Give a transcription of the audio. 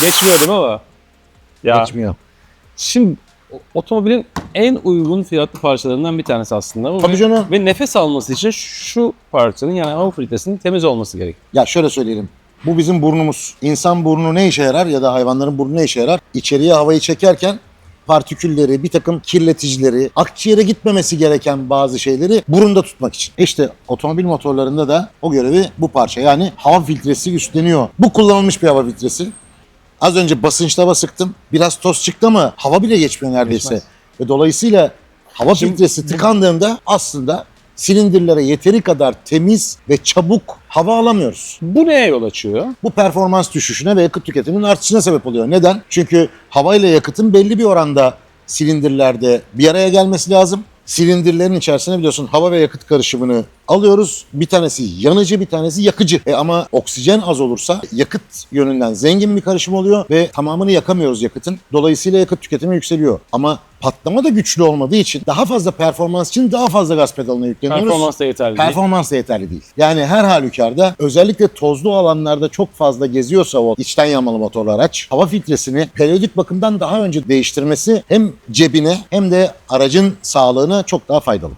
Geçmiyor değil mi o? Ya Geçmiyor. şimdi otomobilin en uygun fiyatlı parçalarından bir tanesi aslında. bu Tabii ve, canım. ve nefes alması için şu parçanın yani hava filtresinin temiz olması gerek. Ya şöyle söyleyelim. Bu bizim burnumuz. İnsan burnu ne işe yarar ya da hayvanların burnu ne işe yarar? İçeriye havayı çekerken partikülleri, bir takım kirleticileri, akciğere gitmemesi gereken bazı şeyleri burunda tutmak için. İşte otomobil motorlarında da o görevi bu parça yani hava filtresi üstleniyor. Bu kullanılmış bir hava filtresi. Az önce basınçta basıktım. Biraz toz çıktı ama hava bile geçmiyor neredeyse. Geçmez. Ve dolayısıyla hava Şimdi filtresi tıkandığında aslında silindirlere yeteri kadar temiz ve çabuk hava alamıyoruz. Bu neye yol açıyor? Bu performans düşüşüne ve yakıt tüketiminin artışına sebep oluyor. Neden? Çünkü hava ile yakıtın belli bir oranda silindirlerde bir araya gelmesi lazım. Silindirlerin içerisine biliyorsun hava ve yakıt karışımını alıyoruz. Bir tanesi yanıcı, bir tanesi yakıcı. E ama oksijen az olursa yakıt yönünden zengin bir karışım oluyor ve tamamını yakamıyoruz yakıtın. Dolayısıyla yakıt tüketimi yükseliyor. Ama patlama da güçlü olmadığı için daha fazla performans için daha fazla gaz pedalına yükleniyoruz. Performans da yeterli değil. Performans da yeterli değil. Yani her halükarda özellikle tozlu alanlarda çok fazla geziyorsa o içten yanmalı motorlu araç hava filtresini periyodik bakımdan daha önce değiştirmesi hem cebine hem de aracın sağlığına çok daha faydalı.